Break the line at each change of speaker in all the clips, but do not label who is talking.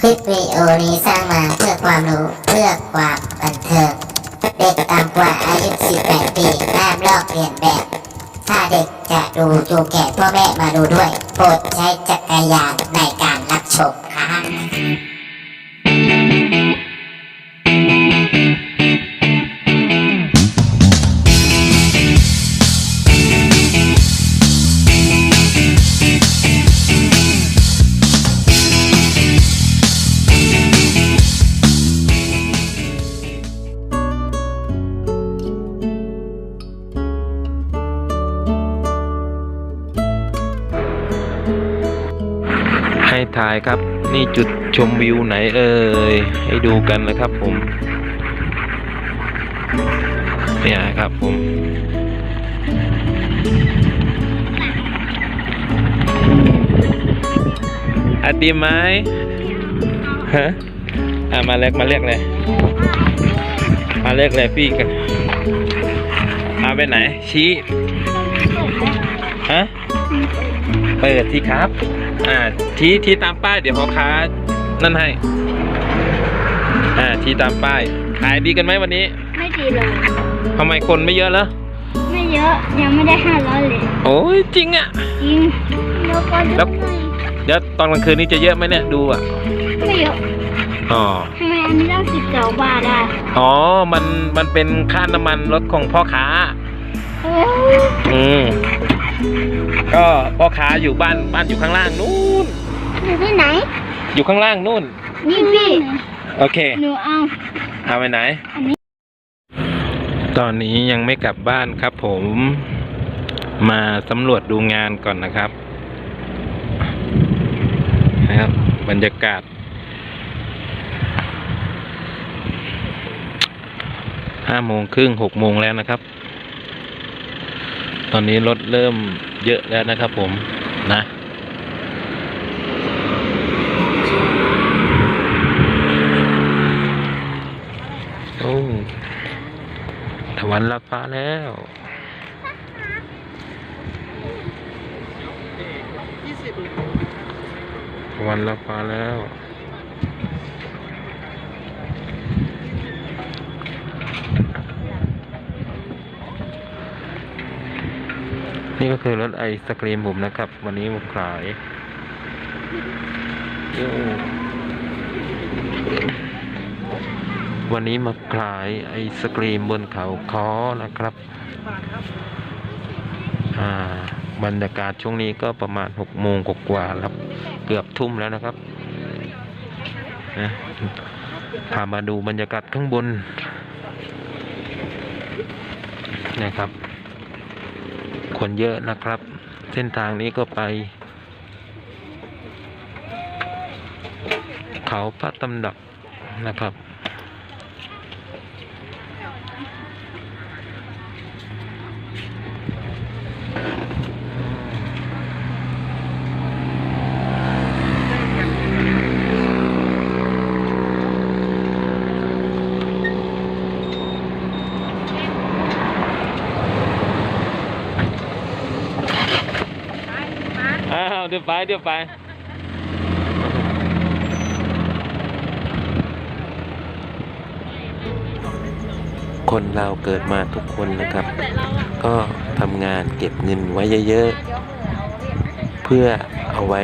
คลิปวิดีโอนี้สร้างมาเพื่อความรู้เพื่อความบันเทิงเด็กต่ำกว่าอายุ 18 ปีห้ามลอกเลียนแบบ ถ้าเด็กจะดูจูงแก่พ่อแม่มาดูด้วย โปรดใช้จักรยานในการรับชมค่ะ
ให้ถ่ายครับ นี่จุดชมวิวไหนเอ่ยให้ดูกันนะครับผม เนี่ยครับผมอาติมไหมฮะอะมาเรียกมาเรียกเลยมาเรียกเลยพี่กันมาไปไหน ชี้ฮะเปิดที่ครับ อ่าที่ที่ตามป้ายเดี๋ยวพ่อค้านั่นให้ อ่าที่ตามป้าย ขายดีกันไหมวันนี้
ไม่ดีเลย
ทำไมคนไม่เยอะเหรอ
ไม่เยอะยังไม่ได้ห้าร้อยเลย
โอ้ยจริงอะ่ะ
จริงแล้วก็
แล้วเดี๋ยวตอนกลางคืนนี้จะเยอะไหมเนี่ยดูอะ
ไม่เยอะ
อ๋อ
ทำไมอันนี้ต้องสิบสองบาทอะ
อ๋อมันมันเป็นค่าน้ำมันรถของพ่อค้า
เออ
อืม ก็พ่อค้าอยู่บ้านบ้านอยู่ข้างล่างนู่น
อยู่ที่ไหน
อยู่ข้างล่างนู่น
นี่พี่
โอเค
หนูเอา
เอาไปไหน
อันนี้
ตอนนี้ยังไม่กลับบ้านครับผม มาสำรวจดูงานก่อนนะครับ นะครับบรรยากาศ ห้าโมงครึ่งหกโมงแล้วนะครับ ตอนนี้รถเริ่ม เยอะแล้วนะครับผมนะโอ้ถวันรับฟ้าแล้วถวันรับฟ้าแล้ว นี่ก็คือรถไอศกรีมผมนะครับ วันนี้มาขายวันนี้มาขายไอศกรีมบนเขาคอนะครับบรรยากาศช่วงนี้ก็ประมาณหกโมงกว่าครับ เกือบทุ่มแล้วนะครับนะพามาดูบรรยากาศข้างบนนะครับ คนเยอะนะครับ เส้นทางนี้ก็ไป เขาพระตำหนักนะครับ อ้าวเดี๋ยวไปเดี๋ยวไปคนเราเกิดมาทุกคนนะครับ ก็ทำงานเก็บเงินไว้เยอะๆ เพื่อเอาไว้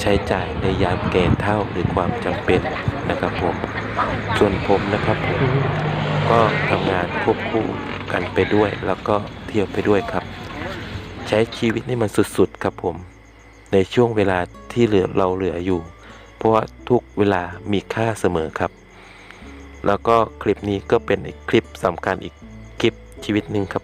ใช้จ่ายในยามแก่เท่าหรือความจำเป็นนะครับผม ส่วนผมนะครับผมก็ทำงานควบคู่กันไปด้วย แล้วก็เที่ยวไปด้วยครับ ใช้ชีวิตให้มันสุดๆครับผม ในช่วงเวลาที่เหลือเราเหลืออยู่ เพราะว่าทุกเวลามีค่าเสมอครับ แล้วก็คลิปนี้ก็เป็นอีกคลิปสำคัญอีกคลิปชีวิตหนึ่งครับ